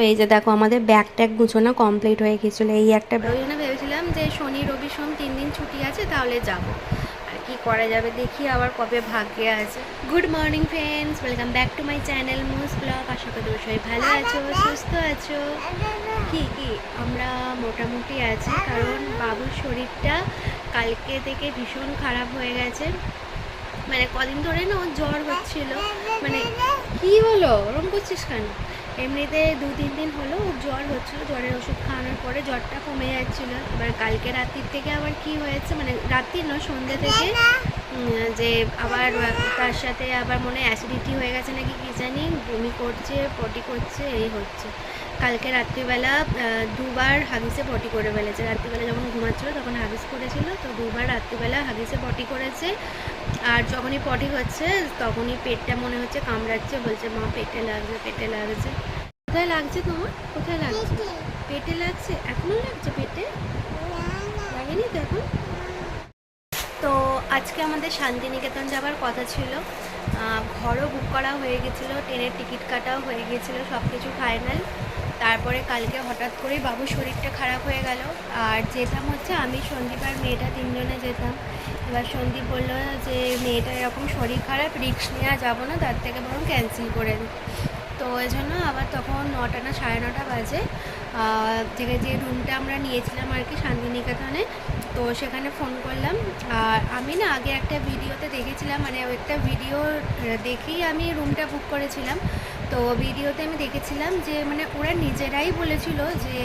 তো এই যে দেখো, আমাদের ব্যাগ ট্যাগ গুছোনো কমপ্লিট হয়ে গেছিল। এই একটা ওই জন্য ভেবেছিলাম যে শনি, রবি সোম তিন দিন ছুটি আছে, তাহলে যাব। আর কি করা যাবে দেখি আবার কবে ভাগ্যে আছে। Good morning friends welcome back to my channel মুস blog আশা করি সবাই ভালো আছো, সুস্থ আছো। কি কি? আমরা মোটামুটি আছি, কারণ বাবুর শরীরটা কালকে থেকে ভীষণ খারাপ হয়ে গেছে। মানে কদিন ধরে না ওর জ্বর হচ্ছিল। মানে কি হলো? ওরম করছিস কেন? এমনিতে দু, তিন দিন হলো জ্বর হচ্ছিল, জ্বরের ওষুধ খাওয়ানোর পরে জ্বরটা কমে যাচ্ছিল। এবার কালকে রাত্রির থেকে আবার কি হয়েছে মানে রাত্রি নয়, সন্ধ্যে থেকে যে আবার তার সাথে আবার মনে অ্যাসিডিটি হয়ে গেছে নাকি কি জানি, বমি করছে পটি করছে, এই হচ্ছে। কালকে রাত্রিবেলা দুবার হাগিসে পটি করে ফেলেছে। রাত্রিবেলা যখন ঘুমাচ্ছিল তখন হাগিস করেছিল তো দুবার রাত্রিবেলা হাগিসে পটি করেছে। আর যখনই পটি হচ্ছে তখনই পেটটা মনে হচ্ছে কামড়াচ্ছে বলছে মা পেটে লাগছে পেটে লাগছে। কোথায় লাগছে তোমার? কোথায় লাগছে? পেটে। লাগছে? এখনও লাগছে পেটে? লাগেনি তো এখন? তো আজকে আমাদের শান্তিনিকেতন যাবার কথা ছিল। ঘরও বুক করা হয়ে গেছিল ট্রেনের টিকিট কাটাও হয়ে গেছিল সব কিছু ফাইনাল তারপরে কালকে হঠাৎ করেই বাবুর শরীরটা খারাপ হয়ে গেল। আর যেতাম হচ্ছে আমি, সন্দীপ আর মেয়েটা তিনজনে যেতাম। এবার সন্দীপ বলল যে, মেয়েটা এরকম শরীর খারাপ রিক্স নেওয়া যাব না, তার থেকে বরং ক্যান্সেল করে তো ওই জন্য আবার তখন নটা না, সাড়ে নটা বাজে। থেকে যে রুমটা আমরা নিয়েছিলাম আর কি শান্তিনিকেতনে, তো সেখানে ফোন করলাম। আর আমি না আগে একটা ভিডিওতে দেখেছিলাম মানে একটা ভিডিও দেখেই আমি রুমটা বুক করেছিলাম। তো ভিডিওতে আমি দেখেছিলাম যে মানে ওরা নিজেরাই বলেছিল যে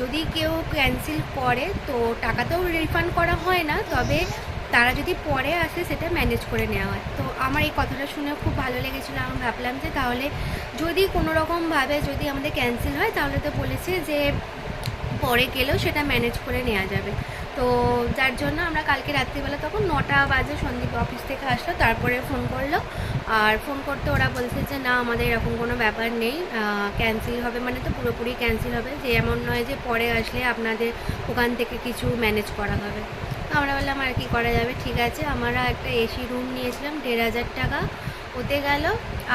যদি কেউ ক্যান্সেল করে, তো টাকা তো রিফান্ড করা হয় না, তবে তারা যদি পরে আসে, সেটা ম্যানেজ করে নেওয়া হয়। তো আমার এই কথাটা শুনে খুব ভালো লেগেছিলো। আমি ভাবলাম যে তাহলে যদি কোনো রকমভাবে যদি আমাদের ক্যান্সেল হয়, তাহলে তো বলেছে যে পরে গেলেও সেটা ম্যানেজ করে নেওয়া যাবে। তো যার জন্য আমরা কালকে রাত্রিবেলা তখন নটা বাজে সন্দীপ অফিস থেকে আসলো, তারপরে ফোন করল। আর ফোন করতে ওরা বলছে যে, না, আমাদের এরকম কোনো ব্যাপার নেই ক্যান্সেল হবে। মানে তো পুরোপুরি ক্যান্সেল হবে। যে এমন নয় যে পরে আসলে আপনাদের ওখান থেকে কিছু ম্যানেজ করা হবে। আমরা বললাম, আর কি করা যাবে? ঠিক আছে, আমরা একটা এসি রুম নিয়েছিলাম, দেড় হাজার টাকা। ওতে গেল।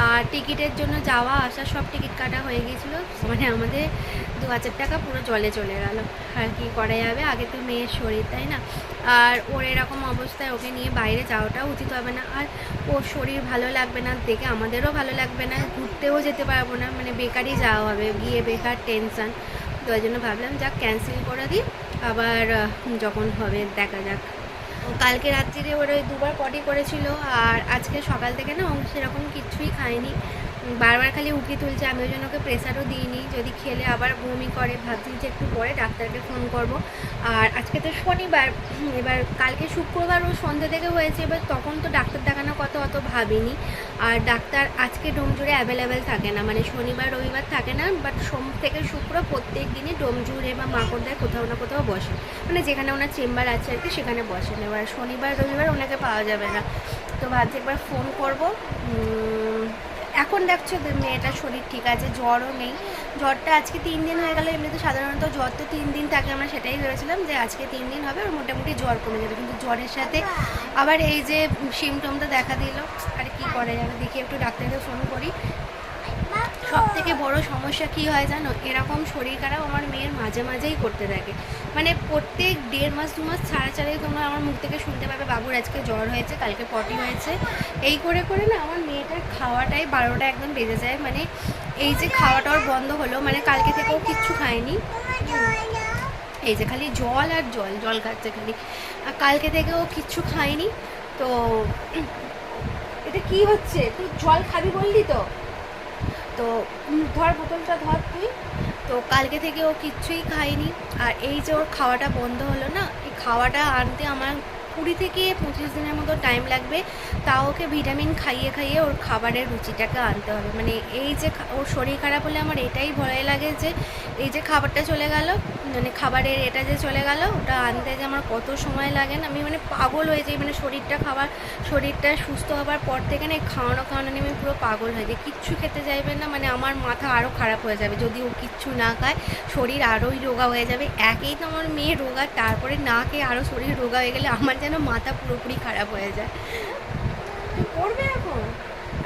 আর টিকিটের জন্য যাওয়া, আসা সব টিকিট কাটা হয়ে গিয়েছিল। মানে আমাদের দু হাজার টাকা পুরো জলে চলে গেল। আর কি করা যাবে? আগে তো মেয়ের শরীর, তাই না? আর ওর এরকম অবস্থায় ওকে নিয়ে বাইরে যাওয়াটাও উচিত হবে না। আর ওর শরীর ভালো লাগবে না, দেখে আমাদেরও ভালো লাগবে না। ঘুরতেও যেতে পারব না মানে বেকারই যাওয়া হবে, গিয়ে বেকার টেনশান তো ওই জন্য ভাবলাম, যাক ক্যান্সেল করে দিই। আবার যখন হবে, দেখা যাক। কালকে রাত্রিরে ওর দুবার পটি করেছিল। আর আজকে সকাল থেকে না সেরকম কিছুই খায়নি। বারবার খালি উকি তুলছে, আমি ওই জন্য ওকে প্রেশারও দিইনি। যদি খেলে আবার বমি করে, ভাবছি যে একটু পরে ডাক্তারকে ফোন করব। আর আজকে তো শনিবার, এবার কালকে শুক্রবার ও সন্ধ্যে থেকে হয়েছে, এবার তখন তো ডাক্তার দেখানোর কথা অত ভাবিনি। আর ডাক্তার আজকে ডোমজুড়ে অ্যাভেলেবেল থাকে না মানে শনিবার, রবিবার থাকে না বাট সোম থেকে শুক্র প্রত্যেক দিনই ডোমজুড়ে বা মাকড়দায় কোথাও না কোথাও বসে। মানে যেখানে ওনার চেম্বার আছে আর কি, সেখানে বসেন এবার শনিবার, রবিবার ওনাকে পাওয়া যাবে না। তো ভাবছি একবার ফোন করব এখন দেখছ মেয়েটার শরীর ঠিক আছে, জ্বরও নেই। জ্বরটা আজকে তিন দিন হয়ে গেল, এমনিতে সাধারণত জ্বর তো তিন দিন থাকে, আমরা সেটাই ভেবেছিলাম যে আজকে তিন দিন হবে আর মোটামুটি জ্বর কমে যাবে। কিন্তু জ্বরের সাথে আবার এই যে সিমটমটা দেখা দিল, আর কি করা যাবে দেখি একটু ডাক্তারকে ফোন করি। সব থেকে বড় সমস্যা কি হয় জানো? এরকম শরীর খারাপ আমার মেয়ের মাঝে মাঝেই করতে থাকে। মানে প্রত্যেক দেড় মাস, দু মাস ছাড়া ছাড়াই তোমরা আমার মুখ থেকে শুনতে পাবে, বাবুর আজকে জ্বর হয়েছে, কালকে পটি হয়েছে। এই করে করে না আমার মেয়েটার খাওয়াটাই বারোটা একদম বেজে যায়। মানে এই যে খাওয়াটা ওর বন্ধ হলো মানে কালকে থেকে ও কিচ্ছু খায়নি। এই যে খালি জল আর জল জল খাচ্ছে খালি। আর কালকে থেকে ও কিচ্ছু খায়নি। তো, এটা কি হচ্ছে? তুই জল খাবি বললি তো? তো ধর বোতলটা ধর তুই। তো কালকে থেকে ও কিচ্ছুই খায়নি। আর এই যে ওর খাওয়াটা বন্ধ হলো না, এই খাওয়াটা আনতে আমার কুড়ি থেকে পঁচিশ দিনের মতো টাইম লাগবে। তাও ওকে ভিটামিন খাইয়ে খাইয়ে ওর খাবারের রুচিটাকে আনতে হবে। মানে এই যে ওর শরীর খারাপ হলে আমার এটাই ভয় লাগে যে, এই যে খাবারটা চলে গেল মানে খাবারের এটা যে চলে গেল, ওটা আনতে যে আমার কত সময় লাগে না। আমি মানে পাগল হয়ে যাই মানে শরীরটা খাবার, শরীরটা সুস্থ হবার পর থেকে না খাওয়ানো খাওয়ানো নিয়ে আমি পুরো পাগল হয়ে যাই। কিচ্ছু খেতে চাইবে না মানে আমার মাথা আরও খারাপ হয়ে যাবে। যদি ও কিচ্ছু না খায়, শরীর আরোই রোগা হয়ে যাবে। একেই তো আমার মেয়ে রোগা, তারপরে না খেয়ে আরও শরীর রোগা হয়ে গেলে আমার যেন মাথা পুরোপুরি খারাপ হয়ে যায়। পড়বে এখন?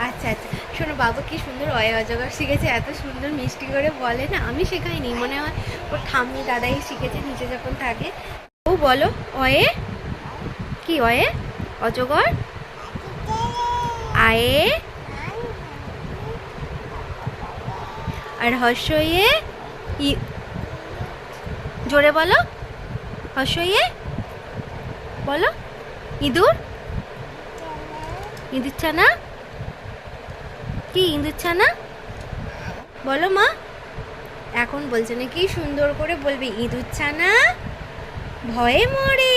আচ্ছা আচ্ছা। শোনো বাবু, কি সুন্দর অয় অজগর শিখেছে, এত সুন্দর মিষ্টি করে বলে না? আমি শেখাইনি। মনে হয় ওর ঠাম্মি, দাদাই শিখেছে, নিচে যখন থাকে। ও বলো, অয়ে? কি অয়ে? অজগর? আয়ে? আর হর্ষয়ে ই জোরে বলো। হর্ষয়ে বলো। ইঁদুর? ইঁদুর ছানা? কি ইঁদুর ছানা? বলো মা। এখন বলছে না কি সুন্দর করে বলবে ইঁদুর ছানা ভয়ে মরে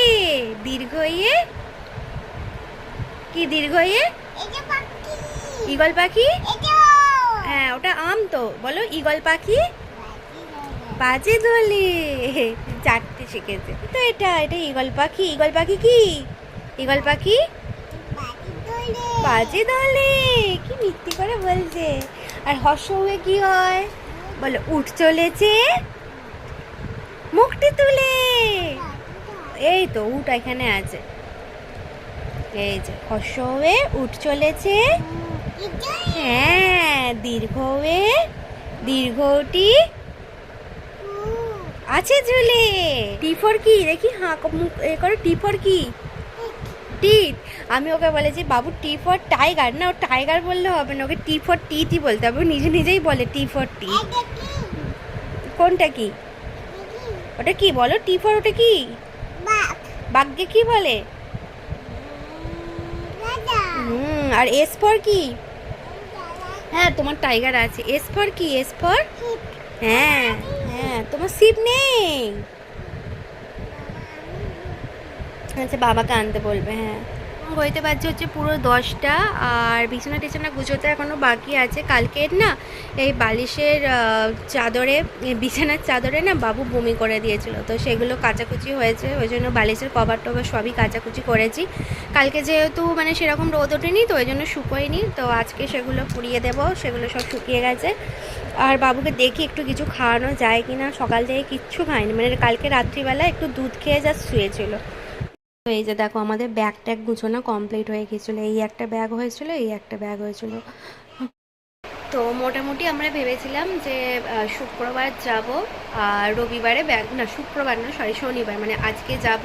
দীর্ঘ ইয়ে। কি দীর্ঘ ইয়ে? ঈগল পাখি? হ্যাঁ ওটা আম তো। বলো ঈগল পাখি? বাজে দোলে চারটে শিখেছে। তো এটা এটা ঈগল পাখি। ঈগল পাখি কি? ঈগল পাখি? বাজে দলে, কি মিথ্যি করে বলছে? আর হর্ষ হয়ে কি হয়? বলে, উঠ চলেছে, মুখটি তুলে। এই তো, উঠ এখানে আছে। এই যে, হর্ষ উঠ চলেছে। হ্যাঁ দীর্ঘ দীর্ঘটি আছে ঝুলে। টিফর কি? দেখি, হাঁ, মুখ, এ করো টিফর কি? টিট আমি ওকে বলেছি বাবু টি ফর টাইগার না ও টাইগার বললে হবে না ওকে টি ফর টি বলতে হবে। ও নিজে নিজেই বলে টি ফর টি কোনটা কি? ওটা কি বলো? টি ফর ওটা কি? বাঘকে কি বলে? হুম আর এস ফর কি? হ্যাঁ তোমার টাইগার আছে। এস ফর কি? এস ফর হ্যাঁ হ্যাঁ তোমার সিপ নেই। আচ্ছা বাবাকে আনতে বলবে হ্যাঁ। হইতে পারছে হচ্ছে পুরো দশটা, আর বিছানা টিছানা গুছোতে এখনও বাকি আছে। কালকের না এই বালিশের চাদরে বিছানার চাদরে না বাবু বমি করে দিয়েছিল। তো সেগুলো কাচাকুচি হয়েছে, ওই জন্য বালিশের কভার টভার সবই কাচাকুচি করেছি। কালকে যেহেতু মানে সেরকম রোদ ওঠেনি, তো ওই জন্য শুকোয়নি। তো আজকে সেগুলো পুড়িয়ে দেবো, সেগুলো সব শুকিয়ে গেছে। আর বাবুকে দেখি একটু কিছু খাওয়ানো যায় কি না সকাল থেকে কিচ্ছু খায়নি মানে কালকে রাত্রিবেলা একটু দুধ খেয়ে যা শুয়েছিল। তো এই যে দেখো আমাদের ব্যাগ ট্যাগ গুছোনো কমপ্লিট হয়ে গেছিল। এই একটা ব্যাগ হয়েছিল, এই একটা ব্যাগ হয়েছিল। তো মোটামুটি আমরা ভেবেছিলাম যে শুক্রবার যাব আর রবিবারে ব্যাক, না, শুক্রবার না সরি শনিবার মানে আজকে যাব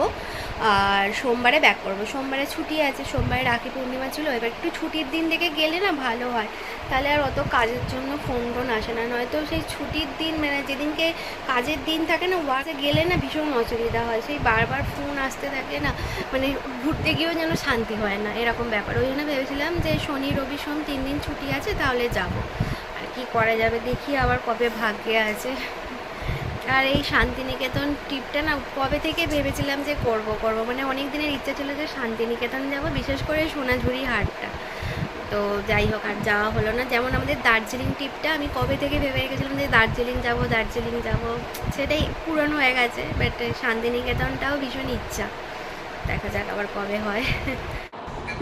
আর সোমবারে ব্যাক করব। সোমবারে ছুটি আছে, সোমবারে রাখি পূর্ণিমা ছিল, এবার একটু ছুটির দিন থেকে গেলে না ভালো হয়। তাহলে আর অত কাজের জন্য ফোন টোন আসে না, নয়তো সেই ছুটির দিন মানে যেদিনকে কাজের দিন থাকে না ওয়ার্কে গেলে না ভীষণ অসুবিধা হয়। সেই বারবার ফোন আসতে থাকে না মানে ঘুরতে গিয়েও যেন শান্তি হয় না, এরকম ব্যাপার। ওই জন্য ভেবেছিলাম যে শনি, রবি, সোম তিন দিন ছুটি আছে, তাহলে যাব। কি করা যাবে দেখি আবার কবে ভাগ্যে আছে। আর এই শান্তিনিকেতন ট্রিপটা না কবে থেকে ভেবেছিলাম যে করব করব। মানে অনেক দিনের ইচ্ছা ছিল যে শান্তিনিকেতন যাব, বিশেষ করে সোনাঝুরি হাটটা। তো যাই হোক, আর যাওয়া হলো না। যেমন আমাদের দার্জিলিং ট্রিপটা আমি কবে থেকে ভেবে রেখেছিলাম যে দার্জিলিং যাব দার্জিলিং যাব, সেটাই পূরণ হয়ে গেছে। বাট শান্তিনিকেতনটাও ভীষণ ইচ্ছা। দেখা যাক আবার কবে হয়।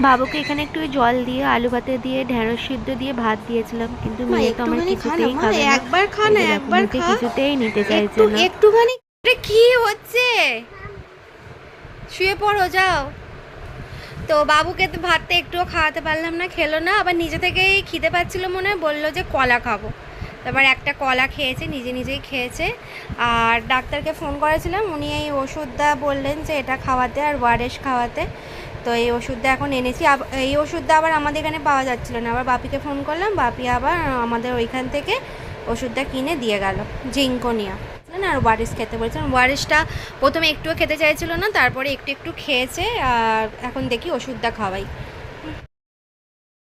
বাবুকে এখানে একটু জল দিয়ে আলু ভাতে দিয়ে ঢেঁড়স সিদ্ধ দিয়ে ভাত দিয়েছিলাম কিন্তু মেয়ে তো আমার কিছুতেই খাবে না। একবার খা না একবার খা। কিছুতেই নিতে চাইছে না। একটুখানি আরে কি হচ্ছে? শুয়ে পড়ো যাও। তো বাবুকে তো ভাতটা একটুও খাওয়াতে পারলাম না খেলো না আবার নিজে থেকেই খিদে পাচ্ছিল মনে হয় বলল যে কলা খাব। তারপর একটা কলা খেয়েছে নিজে নিজেই খেয়েছে। আর ডাক্তারকে ফোন করেছিলাম উনি এই ওষুধটা বললেন যে এটা খাওয়াতে আর ওয়ারেস খাওয়াতে। তো এই ওষুধটা এখন এনেছি। এই ওষুধটা আবার আমাদের এখানে পাওয়া যাচ্ছিল না। আবার বাপিকে ফোন করলাম, বাপি আবার আমাদের ওইখান থেকে ওষুধটা কিনে দিয়ে গেল জিঙ্কোনিয়া না, আর ওয়ারিশ খেতে বলেছিলাম। ওয়ারিশটা প্রথমে একটুও খেতে চাইছিল না, তারপরে একটু একটু খেয়েছে, আর এখন দেখি ওষুধটা খাওয়াই।